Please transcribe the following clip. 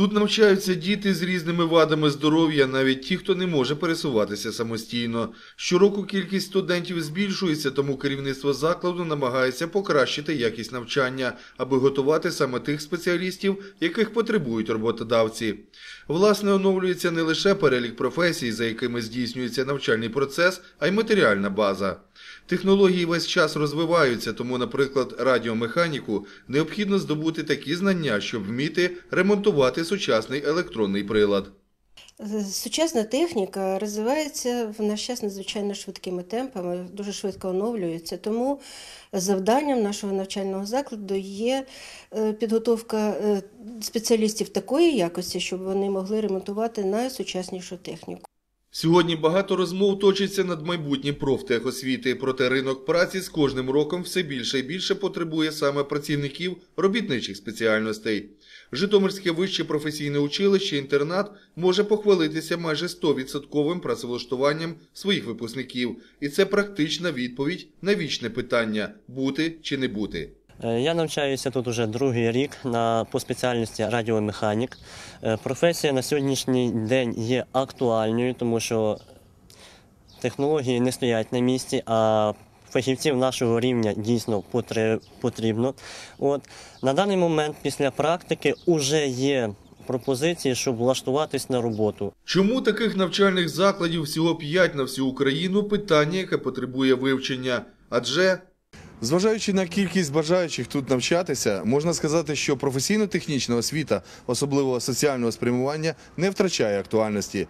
Тут навчаються діти з різними вадами здоров'я, навіть ті, хто не може пересуватися самостійно. Щороку кількість студентів збільшується, тому керівництво закладу намагається покращити якість навчання, аби готувати саме тих спеціалістів, яких потребують роботодавці. Власне, оновлюється не лише перелік професій, за якими здійснюється навчальний процес, а й матеріальна база. Технології весь час розвиваються, тому, наприклад, радіомеханіку необхідно здобути такі знання, щоб вміти ремонтувати сучасний електронний прилад. Сучасна техніка розвивається в наш час надзвичайно швидкими темпами, дуже швидко оновлюється. Тому завданням нашого навчального закладу є е, підготовка е, спеціалістів такої якості, щоб вони могли ремонтувати найсучаснішу техніку. Сьогодні багато розмов точиться над майбутнім профтехосвіти, проте ринок праці з кожним роком все більше і більше потребує саме працівників робітничих спеціальностей. Житомирське вище професійне училище інтернат може похвалитися майже 100% працевлаштуванням своїх випускників, і це практична відповідь на вічне питання бути чи не бути. Е, Я навчаюся тут уже другий рік на по спеціальності радіомеханік. Е, Професія на сьогоднішній день є актуальною, тому що технології не стоять на місці, а фахівців нашого рівня дійсно потрібно. От на даний момент після практики вже є пропозиції, щоб влаштуватись на роботу. Чому таких навчальних закладів всього 5 на всю Україну? Питання, яке потребує вивчення. Адже Зважаючи на кількість бажаючих тут навчатися, можна сказати, що професійно-технічна освіта, особливо соціального спрямування, не втрачає актуальності.